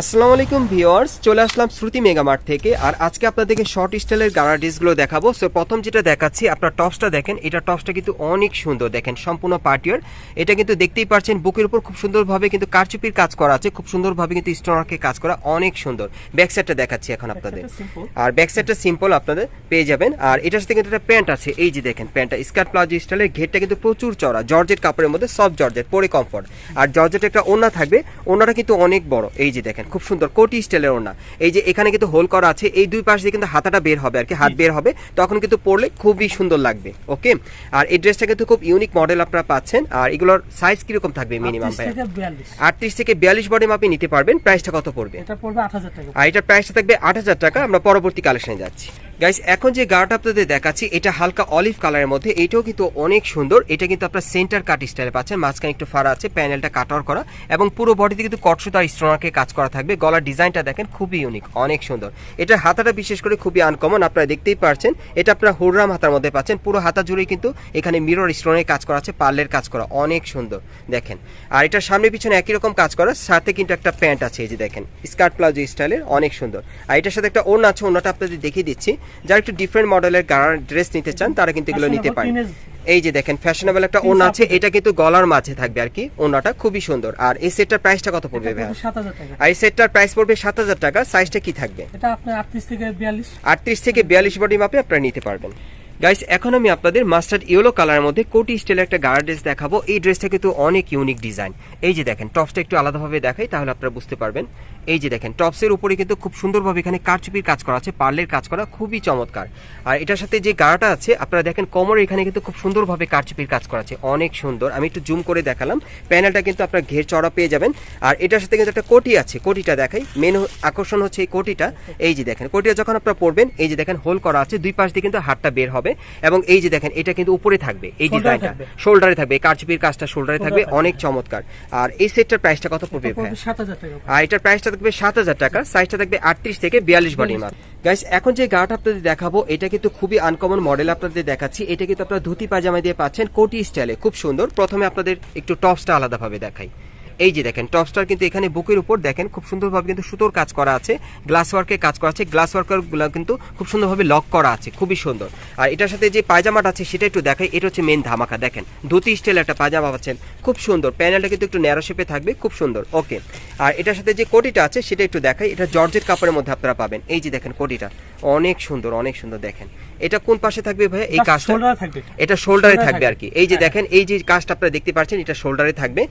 আসসালামু আলাইকুম ভিউয়ার্স চলে আসলাম শ্রুতি মেগামার্ট থেকে আর আজকে আপনাদেরকে শর্ট স্টাইলের গাড়া ড্রেসগুলো দেখাবো। সো প্রথম যেটা দেখাচ্ছি আপনার টপসটা দেখেন এটা টপসটা কিন্তু অনেক সুন্দর দেখেন সম্পূর্ণ পার্টিয়ার এটা কিন্তু দেখতেই পাচ্ছেন বুকের উপর খুব সুন্দরভাবে কিন্তু কারচুপির কাজ করা আছে খুব সুন্দরভাবে কিন্তু স্টোনারকে কাজ করা অনেক সুন্দর। ব্যাক সাইডটা দেখাচ্ছি এখন আপনাদের। আর ব্যাক সাইডটা সিম্পল আপনাদের পেয়ে যাবেন। আর এটার সাথে কিন্তু একটা প্যান্ট আছে এই যে দেখেন প্যান্টটা স্কার্ট প্লাজো স্টাইলের ঘেরটা কিন্তু প্রচুর চড়া জর্জেট কাপড়ের মধ্যে সব জর্জেট পরে কমফর্ট আর জর্জেট একটা ওড়না থাকবে ওড়নাটা কিন্তু অনেক বড় এই যে দেখেন খুব সুন্দর কোটি স্টাইলের ওড়না। এই যে এখানে কিন্তু হোল করা আছে এই দুই পাশ দিয়ে কিন্তু হাতাটা বের হবে আর কি হাত বের হবে। তখন কিন্তু পরলে খুবই সুন্দর লাগবে ওকে? আর এই ড্রেসটা কিন্তু খুব ইউনিক মডেল আপনারা পাচ্ছেন আর এগুলোর সাইজ কীরকম থাকবে মিনিমাম ভাই আটত্রিশ থেকে বিয়াল্লিশ বডি মাপে নিতে পারবেন প্রাইসটা কত পড়বে? আর এটার প্রাইসটা থাকবে আট হাজার টাকা আমরা পরবর্তী কালেকশনে যাচ্ছি। গাইস এখন যে গাড়টা আপনাদের দেখাচ্ছি, এটা হালকা অলিভ কালারের মধ্যে। এটাও কিন্তু অনেক সুন্দর। এটা কিন্তু আপনার সেন্টার কাট স্টাইলে পাচ্ছেন। মাঝখানে একটু ফাড়া আছে প্যানেলটা কাটার করা। এবং পুরো বডিতে কিন্তু কটসুতা স্টোনারকে কাজ করা থাকবে। গলার ডিজাইনটা দেখেন, খুবই ইউনিক অনেক সুন্দর। এটা হাতাটা বিশেষ করে খুবই আনকমন আপনারা দেখতেই পারছেন। এটা আপনার হুররাম হাতার মধ্যে পাচ্ছেন। পুরো হাতা জুড়েই কিন্তু এখানে মিরর স্টোনের কাজ করা আছে, পার্লের কাজ করা, অনেক সুন্দর। দেখেন। আর এটার সামনে পিছনে একই রকম কাজ করা, সাথে কিন্তু একটা প্যান্ট আছে, এই যে দেখেন। স্কার্ট প্লাজো স্টাইলের অনেক সুন্দর। আর এটার সাথে একটা ওড়না আছে, ওড়নাটা আপনাদের দেখিয়ে দিচ্ছি। যারা একটু ডিফারেন্ট মডেলের গাড়ার ড্রেস নিতে চান তারা কিন্তু এগুলো নিতে পারেন। এই যে দেখেন ফ্যাশনেবল একটা ওন আছে এটা কিন্তু গলার মাঝে থাকবে আর কি ওনাটা খুবই সুন্দর। আর এই সেটটার প্রাইসটা কত পড়বে ভাই আর এই সেটটার প্রাইস পড়বে সাত হাজার টাকা সাইজটা কি থাকবে? এটা আপনার আটত্রিশ থেকে বিয়াল্লিশ। আটত্রিশ থেকে বিয়াল্লিশ বডি মাপে আপনারা নিতে পারবেন। গাইস এখন আমি আপনাদের মাস্টার্ড ইয়েলো কালারের মধ্যে কোটি স্টাইলের একটা গার্ড ড্রেস দেখাবো। এই ড্রেসটা কিন্তু অনেক ইউনিক ডিজাইন এই যে দেখেন টপসটা একটু আলাদাভাবে দেখাই, তাহলে আপনারা বুঝতে পারবেন। এই যে দেখেন টপসের উপরে কিন্তু খুব সুন্দরভাবে এখানে কারচুপির কাজ করা আছে, পার্লের কাজ করা, খুবই চমৎকার। আর এটার সাথে যে গাড়াটা আছে, আপনারা দেখেন কোমরের এখানে কিন্তু খুব সুন্দরভাবে কারচুপির কাজ করা আছে, অনেক সুন্দর। আমি একটু জুম করে দেখালাম। প্যানেলটা কিন্তু আপনার ঘের চড়া পেয়ে যাবেন। আর এটার সাথে কিন্তু একটা কোটি আছে, কোটিটা দেখাই। মেন আকর্ষণ হচ্ছে এই কোটিটা। এই যে দেখেন, কোটিটা যখন আপনারা পরবেন, এই যে দেখেন হোল করা আছে, দুই পাশ দিয়ে কিন্তু হাতটা বের হবে। এবং এই যে দেখেন এটা কিন্তু উপরে থাকবে এই ডিজাইনটা। শোল্ডারে থাকবে। কারচুপির কাজটা শোল্ডারে থাকবে থাকবে। অনেক চমৎকার। আর এই সেটটার প্রাইসটা কত পড়বে আর এটার প্রাইসটা থাকবে সাত হাজার টাকা সাইজটা থাকবে আটত্রিশ থেকে বিয়াল্লিশ বডি মাপ গাইস এখন যে গার্ড আপনাদের দেখাবো এটা কিন্তু খুবই আনকমন মডেল আপনাদের দেখাচ্ছি। এটা কিন্তু আপনারা ধুতি পাজামা দিয়ে পাচ্ছেন কোটি স্টাইলে খুব সুন্দর। প্রথমে আপনাদের একটু টপসটা আলাদাভাবে দেখাই। এই যে দেখেন টপসটার কিন্তু এখানে বুকের উপর দেখেন খুব সুন্দরভাবে কিন্তু সুতোর কাজ করা আছে গ্লাস ওয়ার্কের কাজ করা আছে গ্লাস ওয়ার্কারগুলো কিন্তু খুব সুন্দরভাবে লক করা আছে খুবই সুন্দর। আর এটার সাথে যে পায়জামাটা আছে সেটা একটু দেখাই এটা হচ্ছে মেন ধামাকা দেখেন। ধুতি স্টাইল একটা পায়জামা পাচ্ছেন খুব সুন্দর। প্যানেলটা কিন্তু একটু ন্যারো শেপে থাকবে খুব সুন্দর ওকে আর এটার সাথে যে কোটিটা আছে সেটা একটু দেখাই এটা জর্জেট কাপড়ের মধ্যে আপনারা পাবেন। এই যে দেখেন কোটিটা অনেক সুন্দর অনেক সুন্দর দেখেন। এটা কোন পাশে থাকবে ভাইয়া? এই কাজটা এটা। শোল্ডারে থাকবে থাকবে। আর কি। এই যে হ্যাঁ। দেখেন এই যে কাজটা আপনারা দেখতে পাচ্ছেন এটা শোল্ডারে থাকবে।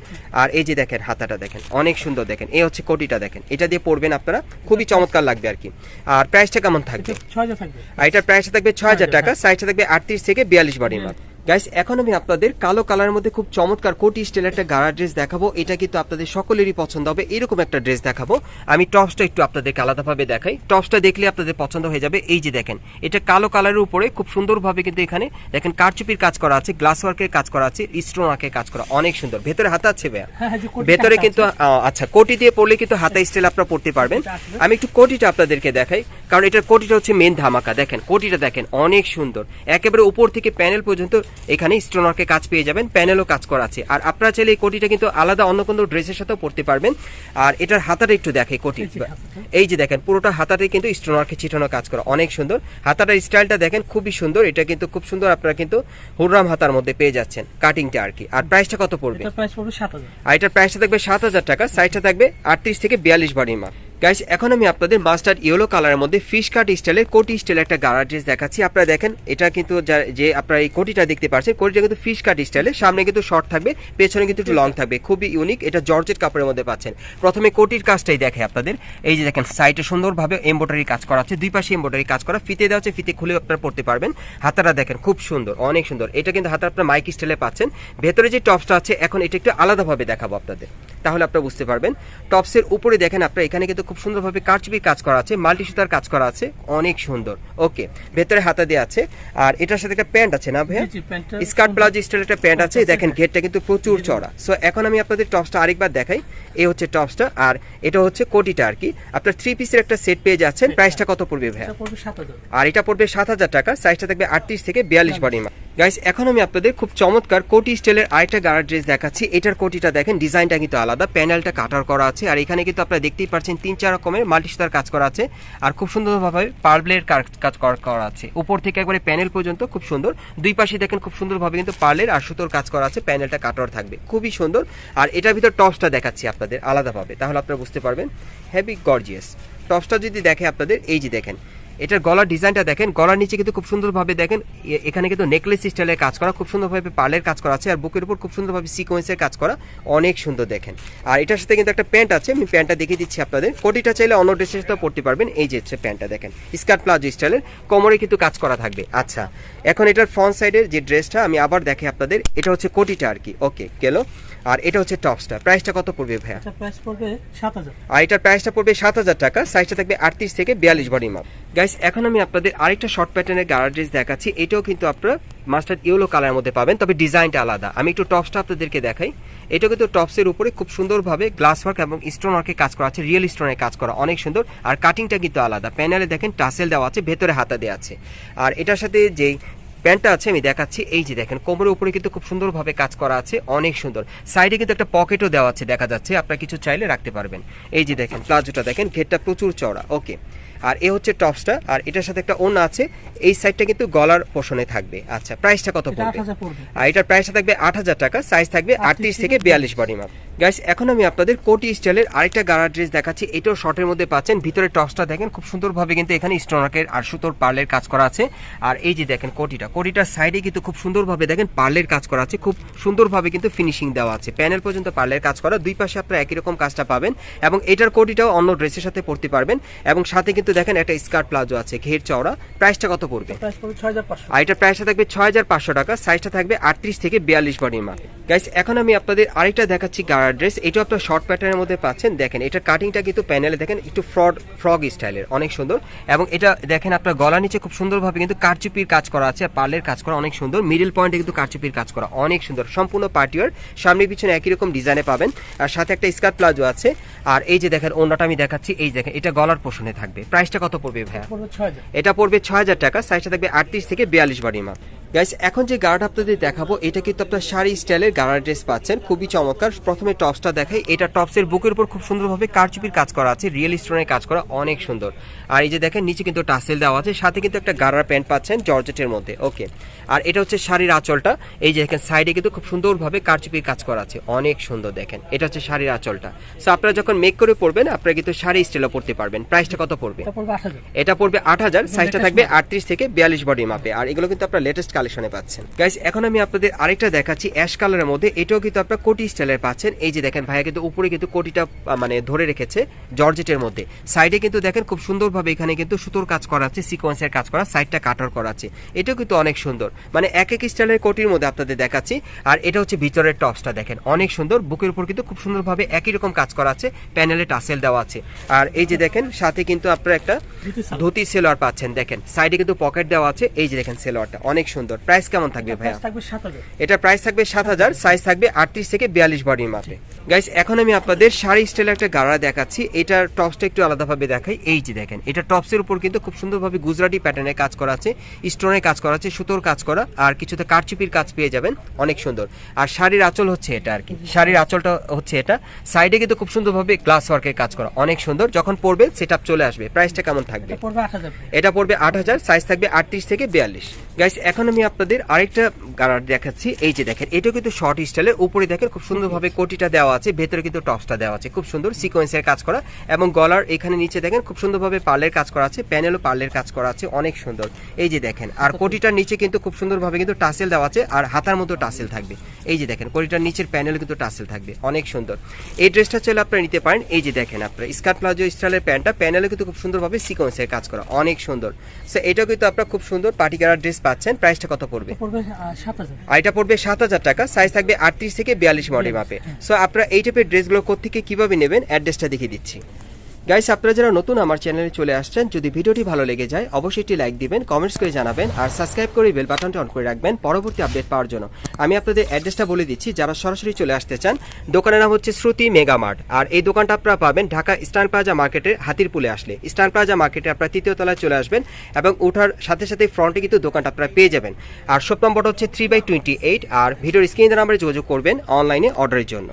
আর এই যে দেখেন হাতাটা দেখেন অনেক সুন্দর দেখেন। এই হচ্ছে কোটিটা দেখেন। এটা দিয়ে পরবেন আপনারা খুবই চমৎকার লাগবে আর কি। আর প্রাইসটা কেমন থাকবে? এটা ছয় হাজার থাকবে। আর এটার প্রাইসটা থাকবে ছয় হাজার টাকা হ্যাঁ। সাইজটা থাকবে আটত্রিশ থেকে বিয়াল্লিশ বাড়ির মাপ গাইস এখন আমি আপনাদের কালো কালারের মধ্যে খুব চমৎকার কোটি স্টাইল একটা গাড়া ড্রেস দেখাবো। এটা কিন্তু আপনাদের সকলেরই পছন্দ হবে। এরকম একটা ড্রেস দেখাবো। আমি টপসটা একটু আপনাদেরকে আলাদাভাবে দেখাই। টপসটা দেখলে আপনাদের পছন্দ হয়ে যাবে। এই যে দেখেন এটা কালো কালারের উপরে খুব সুন্দরভাবে কিন্তু এখানে দেখেন কারচুপির কাজ করা আছে গ্লাস ওয়ার্কের কাজ করা আছে স্টোন ওয়ার্কের কাজ করা অনেক সুন্দর। ভেতরে হাতা আছে ভাইয়া। হ্যাঁ হ্যাঁ ভেতরে কিন্তু আচ্ছা কোটি দিয়ে পড়লে কিন্তু হাতা স্টাইল আপনারা পড়তে পারবেন। আমি একটু কোটিটা আপনাদেরকে দেখাই কারণ এটার কোটিটা হচ্ছে মেন ধামাকা। দেখেন কোটিটা দেখেন অনেক সুন্দর। একেবারে উপর থেকে প্যানেল পর্যন্ত এখানে স্টোনারকে কাজ পেয়ে যাবেন প্যানেলও কাজ করা আছে। আর আপনারা চাইলে এই কোটিটা কিন্তু আলাদা অন্য কোনো ড্রেসের সাথেও পড়তে পারবেন। আর এটার হাতাটা একটু দেখে কোটি। এই যে দেখেন পুরোটা হাতাতে কিন্তু স্টোনারকে ছিটানো কাজ করা। অনেক সুন্দর। হাতাটার স্টাইলটা দেখেন খুবই সুন্দর। এটা কিন্তু খুব সুন্দর আপনারা কিন্তু হুররাম হাতার মধ্যে পেয়ে যাচ্ছেন কাটিংটা আর কি। আর প্রাইসটা কত পড়বে? আর এটার প্রাইসটা থাকবে সাত হাজার টাকা সাইজটা থাকবে আটত্রিশ থেকে বিয়াল্লিশ বডির মাপ গাইস এখন আমি আপনাদের মাস্টার্ড ইয়েলো কালারের মধ্যে ফিশ কাট স্টাইলের কোটি স্টাইলের একটা গাড়া ড্রেস দেখাচ্ছি। আপনারা দেখেন, এটা কিন্তু যে আপনারা এই কোটিটা দেখতে পাচ্ছেন, কোটিটা কিন্তু ফিশ কাট স্টাইলের সামনে কিন্তু শর্ট থাকবে, পেছনে কিন্তু একটু লং থাকবে। খুবই ইউনিক এটা জর্জেট কাপড়ের মধ্যে পাচ্ছেন। প্রথমে কোটির কাজটাই দেখে আপনাদের। এই যে দেখেন সাইডে সুন্দরভাবে এমব্রয়ডারি কাজ করা আছে, দুই পাশে এমব্রয়ডারি কাজ করা, ফিতে দেওয়া আছে, ফিতে খুলে আপনারা পড়তে পারবেন। হাতাটা দেখেন, খুব সুন্দর, অনেক সুন্দর। এটা কিন্তু হাতা আপনার মাইক স্টাইলে পাচ্ছেন। ভেতরে যে টপসটা আছে, এখন এটা একটু আলাদাভাবে দেখাবো আপনাদের। তাহলে আপনারা বুঝতে পারবেন। টপসের উপরে দেখেন, আপনারা এখানে কিন্তু খুব সুন্দরভাবে কারচুপির কাজ করা আছে মাল্টি সুতার কাজ করা আছে অনেক সুন্দর। ওকে ভেতরে হাতা দেওয়া আছে আর এটার সাথে একটা প্যান্ট আছে না ভাইয়া? স্কার্ট ব্লাউজ স্টাইল একটা প্যান্ট আছে দেখেন। ঘেরটা কিন্তু প্রচুর চড়া সো এখন আমি আপনাদের টপসটা আরেকবার দেখাই। এই হচ্ছে টপসটা আর এটা হচ্ছে কোটিটা আর কি। আপনার থ্রি পিসের একটা সেট পেয়ে যাচ্ছেন। প্রাইসটা কত পড়বে ভাইয়া? আর এটা পড়বে সাত হাজার টাকা। সাইজটা থাকবে আটত্রিশ থেকে বিয়াল্লিশ বডি গাইস এখন আমি আপনাদের খুব চমৎকার কোটি স্টাইলের আরেকটা গাড়ার ড্রেস দেখাচ্ছি। এটার কোটিটা দেখেন, ডিজাইনটা কিন্তু আলাদা, প্যানেলটা কাটার করা আছে, আর এখানে কিন্তু আপনারা দেখতেই পাচ্ছেন তিন চার রকমের মাল্টি সুতার কাজ করা আছে, আর খুব সুন্দরভাবে পার্লের কাজ করা- আছে। উপর থেকে একবারে প্যানেল পর্যন্ত খুব সুন্দর। দুই পাশে দেখেন খুব সুন্দরভাবে কিন্তু পার্লের আর সুতোর কাজ করা আছে, প্যানেলটা কাটার থাকবে। খুবই সুন্দর। আর এটার ভিতর টপসটা দেখাচ্ছি আপনাদের আলাদাভাবে, তাহলে আপনারা বুঝতে পারবেন। হেভি গর্জিয়াস টপসটা যদি দেখে আপনাদের, এই যে দেখেন এটার গলার ডিজাইনটা দেখেন, গলার নিচে কিন্তু খুব সুন্দরভাবে দেখেন এখানে কিন্তু নেকলেস স্টাইলের কাজ করা, খুব সুন্দরভাবে পার্লের কাজ করা আছে, আর বুকের উপর খুব সুন্দরভাবে সিকোয়েন্সের কাজ করা, অনেক সুন্দর দেখেন। আর এটার সাথে কিন্তু একটা প্যান্ট আছে, আমি প্যান্টটা দেখিয়ে দিচ্ছি আপনাদের। কোটিটা চাইলে অন্য ড্রেসের সাথে পড়তে পারবেন, এই যে হচ্ছে প্যান্টটা দেখেন স্কার্ট প্লাজো স্টাইলের কোমরে কিন্তু কাজ করা থাকবে। আচ্ছা এখন এটার ফ্রন্ট সাইডের যে ড্রেসটা আমি আবার দেখে আপনাদের, এটা হচ্ছে কোটিটা আর কি ওকে গেল। আর এটা হচ্ছে টপসটা প্রাইসটা কত পড়বে ভাইয়া? এটা প্রাইস পড়বে সাত হাজার। আর এটার প্রাইসটা পড়বে সাত হাজার টাকা সাইজটা থাকবে আটত্রিশ থেকে বিয়াল্লিশ বডি মাপ গাইস এখন আমি আপনাদের আরেকটা শর্ট প্যাটার্নের গাড়ার ড্রেস দেখাচ্ছি। এটাও কিন্তু আপনারা মাস্টার ইয়েলো কালারের মধ্যে পাবেন তবে ডিজাইনটা আলাদা। আমি একটু টপসটা আপনাদেরকে দেখাই। এটা কিন্তু টপসের উপরে খুব সুন্দরভাবে গ্লাস ওয়ার্ক এবং স্টোন ওয়ার্কের কাজ করা আছে রিয়েল স্টোনের কাজ করা অনেক সুন্দর। আর কাটিংটা কিন্তু আলাদা। প্যানেলে দেখেন টাসেল দেওয়া আছে ভেতরে হাতা দেওয়া আছে। আর এটার সাথে যেই প্যান্টটা আছে, আমি দেখাচ্ছি। এই যে দেখেন, কোমরের উপরে কিন্তু খুব সুন্দরভাবে কাজ করা আছে, অনেক সুন্দর। সাইডে কিন্তু একটা পকেটও দেওয়া আছে, দেখা যাচ্ছে। আপনারা কিছু চাইলে রাখতে পারবেন। এই যে দেখেন, প্লাজোটা দেখেন, ঘেরটা প্রচুর চওড়া। ওকে। আর এ হচ্ছে টপসটা আর এটার সাথে একটা ওন আছে এই সাইডটা কিন্তু গলার পোষণে থাকবে। আচ্ছা প্রাইসটা কত পড়বে? আর এটার প্রাইসটা থাকবে আট হাজার টাকা সাইজ থাকবে আটত্রিশ থেকে বিয়াল্লিশ বডি মাপ গাইস এখন আমি আপনাদের কোটি স্টাইলের আরেকটা গাড়ার ড্রেস দেখাচ্ছি এটাও শর্টের মধ্যে পাচ্ছেন। ভিতরে টপসটা দেখেন খুব সুন্দরভাবে কিন্তু এখানে স্টোনাকের আর সুতোর পার্লের কাজ করা আছে। আর এই যে দেখেন কোটিটা কোটিটার সাইডে কিন্তু খুব সুন্দরভাবে দেখেন পার্লের কাজ করা আছে খুব সুন্দরভাবে কিন্তু ফিনিশিং দেওয়া আছে। প্যানেল পর্যন্ত পার্লের কাজ করা দুই পাশে আপনারা একই রকম কাজটা পাবেন। এবং এটার কোটিটাও অন্য ড্রেসের সাথে পরতে পারবেন। এবং সাথে কিন্তু দেখেন একটা স্কার্ট প্লাজো আছে ঘের চওড়া। প্রাইসটা কত পড়বে? আর এটার প্রাইসটা থাকবে ছয় হাজার পাঁচশো টাকা সাইজটা থাকবে আটত্রিশ থেকে বিয়াল্লিশ বডির মাপে। গাইস এখন আমি আপনাদের আরেকটা দেখাচ্ছি গাড়ার ড্রেস এটা আপনার শর্ট প্যাটার্নের মধ্যে পাচ্ছেন। দেখেন এটার কাটিংটা কিন্তু প্যানেলে দেখেন একটু ফ্রড ফ্রগ স্টাইলের অনেক সুন্দর। এবং এটা দেখেন আপনার গলা নিচে খুব সুন্দরভাবে কিন্তু কারচুপির কাজ করা আছে পার্লের কাজ করা অনেক সুন্দর। মিডল পয়েন্টে কিন্তু কারচুপির কাজ করা অনেক সুন্দর। সম্পূর্ণ পার্টিওয়ার সামনে পিছনে একই রকম ডিজাইনে পাবেন। আর সাথে একটা স্কার্ট প্লাজো আছে। আর এই যে দেখেন অন্যটা আমি দেখাচ্ছি। এই দেখেন এটা গলার পোষণে থাকবে। প্রাইসটা কত পড়বে ভাইয়া? এটা পড়বে ছয় হাজার। টাকা। সাইজটা থাকবে আটত্রিশ থেকে বিয়াল্লিশ বডি মাপ গাইস এখন যে গার্ড আপনাদের দেখাবো এটা কিন্তু আপনার শাড়ি স্টাইলের গার্ড ড্রেস পাচ্ছেন। খুবই চমৎকার। প্রথমে টপসটা দেখাই। এটা টপসের বুকের উপর খুব সুন্দরভাবে কারচুপির কাজ করা আছে রিয়েল স্টোনের কাজ করা অনেক সুন্দর। আর এই যে দেখেন নিচে কিন্তু টাসেল দেওয়া আছে সাথে কিন্তু একটা গাড়ার প্যান্ট পাচ্ছেন জর্জেটের মধ্যে। ওকে। আর এটা হচ্ছে শাড়ির আঁচলটা। এই যে দেখেন সাইডে কিন্তু খুব সুন্দরভাবে কারচুপির কাজ করা আছে অনেক সুন্দর দেখেন। এটা হচ্ছে শাড়ির আঁচলটা। সো আপনারা যখন মেক করে পড়বেন আপনারা কিন্তু শাড়ি স্টাইলও পড়তে পারবেন। প্রাইসটা কত পড়বে? এটা পড়বে আট হাজার। সাইজটা থাকবে আটত্রিশ থেকে বিয়াল্লিশ বডি মাপে। আর এগুলো কিন্তু আপনার লেটেস্ট কালেকশনে পাচ্ছেন। গাইস এখন আমি আপনাদের আরেকটা দেখাচ্ছি অ্যাশ কালারের মধ্যে। এটাও কিন্তু আপনার কোটি স্টাইলের পাচ্ছেন। এই যে দেখেন ভাইয়া কিন্তু উপরে কিন্তু কোটিটা মানে ধরে রেখেছে জর্জেটের মধ্যে। সাইডে কিন্তু দেখেন খুব সুন্দরভাবে এখানে কিন্তু সুতোর কাজ করা আছে সিকোয়েন্সের কাজ করা সাইডটা কাটার করা আছে এটাও কিন্তু অনেক সুন্দর। মানে এক এক স্টাইলের কোটির মধ্যে আপনাদের দেখাচ্ছি। আর এটা হচ্ছে ভিতরের টপসটা দেখেন অনেক সুন্দর। বুকের উপর কিন্তু খুব সুন্দরভাবে একই রকম কাজ করা আছে প্যানেলে টাসেল দেওয়া আছে। আর এই যে দেখেন সাথে কিন্তু আপনার একটা ধুতি ধুতি সেলোয়ার পাচ্ছেন দেখেন। সাইডে কিন্তু পকেট দেওয়া আছে। এই যে দেখেন সেলোয়ারটা অনেক সুন্দর। প্রাইস কেমন থাকবে ভাইয়া? এটা প্রাইস থাকবে সাত হাজার সাইজ থাকবে আটত্রিশ থেকে বিয়াল্লিশ বডির মাপে। গাইস এখন আমি আপনাদের শাড়ি স্টাইলে একটা গাড়া দেখাচ্ছি। এটার টপসটা একটু আলাদাভাবে দেখাই। এই যে দেখেন এটা টপসের উপর কিন্তু খুব সুন্দরভাবে গুজরাটি প্যাটার্নের কাজ করা আছে স্টোনের কাজ করা আছে সুতোর কাজ করা আর কিছুতে কারচুপির কাজ পেয়ে যাবেন। অনেক সুন্দর। আর শাড়ির আঁচল হচ্ছে এটা আর কি। শাড়ির আঁচলটা হচ্ছে এটা। সাইডে কিন্তু খুব সুন্দরভাবে গ্লাস ওয়ার্কের কাজ করা। অনেক সুন্দর। যখন পরবে সেট চলে আসবে। প্রাইসটা কেমন থাকবে? পড়বে এটা পড়বে আট হাজার সাইজ থাকবে আটত্রিশ থেকে বিয়াল্লিশ। গাইস এখন আমি আপনাদের আরেকটা গাড়ার দেখাচ্ছি। এই যে দেখেন এটা কিন্তু শর্ট স্টাইলের উপরে দেখেন খুব সুন্দরভাবে কোটিটা দেওয়া আছে ভেতরে কিন্তু টপসটা দেওয়া আছে। খুব সুন্দর সিকোয়েন্সের কাজ করা এবং গলার এখানে নিচে দেখেন খুব সুন্দরভাবে পার্লের কাজ করা আছে প্যানেলও পার্লের কাজ করা আছে অনেক সুন্দর। এই যে দেখেন আর কোটিটার নিচে কিন্তু খুব সুন্দরভাবে কিন্তু টাসেল দেওয়া আছে আর হাতার মতো টাসেল থাকবে। এই যে দেখেন কোটিটার নিচের প্যানেল কিন্তু টাসেল থাকবে অনেক সুন্দর। এই ড্রেসটা চাইলে আপনারা নিতে পারেন। এই যে দেখেন আপনারা স্কার্ট প্লাজো স্টাইলের প্যান্টটা প্যানেলে কিন্তু খুব সুন্দরভাবে সিকোয়েন্সের কাজ করা অনেক সুন্দর। সো এটাও কিন্তু আপনারা খুব সুন্দর পার্টিকালার ড্রেস পাচ্ছেন। প্রাইসটা কত পড়বে? এটা পড়বে সাত হাজার। আর এটা পড়বে সাত হাজার টাকা সাইজ থাকবে আটত্রিশ থেকে বিয়াল্লিশ মডেল মাপে। সো আপনারা এই টাইপের ড্রেসগুলো কোথেকে কীভাবে নেবেন? অ্যাড্রেসটা দেখিয়ে দিচ্ছি। গাইস আপনারা যারা নতুন আমার চ্যানেলে চলে আসছেন, যদি ভিডিওটি ভালো লেগে যায়, অবশ্যই একটি লাইক দিবেন কমেন্টস করে জানাবেন, আর সাবস্ক্রাইব করে বেল বাটনটা অন করে রাখবেন পরবর্তী আপডেট পাওয়ার জন্য। আমি আপনাদের অ্যাড্রেসটা বলে দিচ্ছি, যারা সরাসরি চলে আসতে চান, দোকানের নাম হচ্ছে শ্রুতি মেগা মার্ট। আর এই দোকানটা আপনারা পাবেন ঢাকা ইস্টার্ন প্লাজা মার্কেটের হাতিরপুলে আসলে। ইস্টার্ন প্লাজা মার্কেটে আপনারা তৃতীয় তলায় চলে আসবেন এবং ওঠার সাথে সাথে ফ্রন্টে কিন্তু দোকানটা আপনারা পেয়ে যাবেন। আর শপ নম্বরটা হচ্ছে থ্রি বাই টোয়েন্টি এইট আর ভিডিওর স্ক্রিনের নাম্বারে যোগাযোগ করবেন অনলাইনে অর্ডারের জন্য।